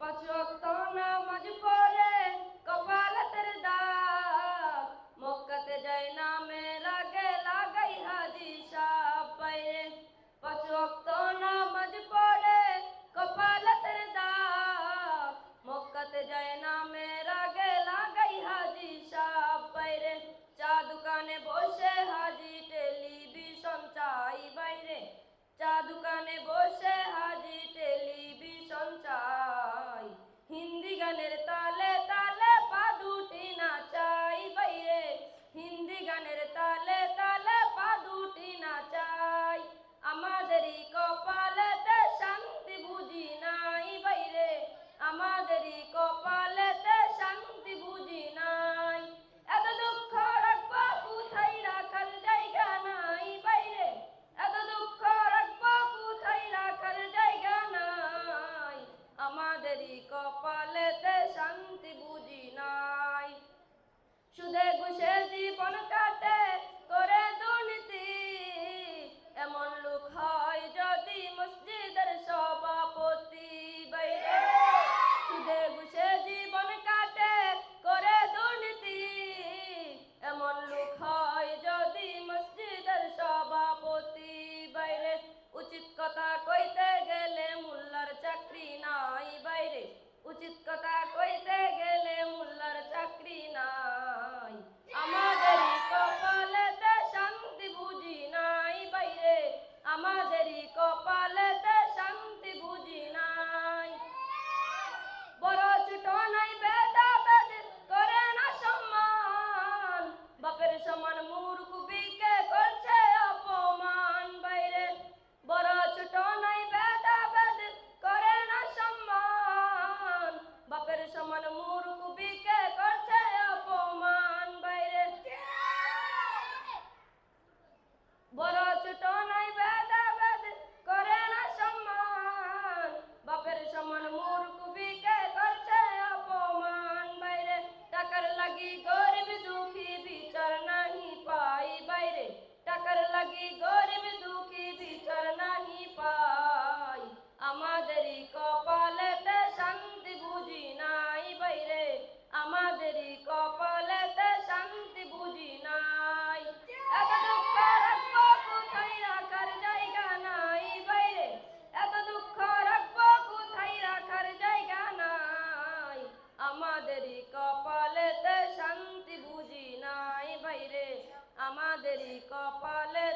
পাঁচ ওয়াক্ত নামাজ পড়ে কপালতের দাগ। মক্কাতে যাই নামে লাগে, লাগাই হাজি সাপ বাইরে পাঁচ ওয়াক্ত নামাজ পড়ে কপালতের দাগ। মক্কাতে যায় নামে রাগে লাগাই হাজি সাপ বাইরে চা দোকানে বসে হাজি টেলিভিশন চাই বাইরে। চা দোকানে বসে কপালেতে শান্তি বুঝি নাই। সুদে ঘুষে জীবন মূর্খ বিকে করছে অপমান। বাইরে বড় ছোট নাই বেদা বেদ করে না সম্মান। বাপের সমান মূর্খ বিকে করছে অপমান। বাইরে বড় ছোট নাই বেদা বেদ করে না সম্মান। বাপের সমান মূর্খ বিকে করছে অপমান। বাইরে টাকার লাগি গো আমাদেরই কপালে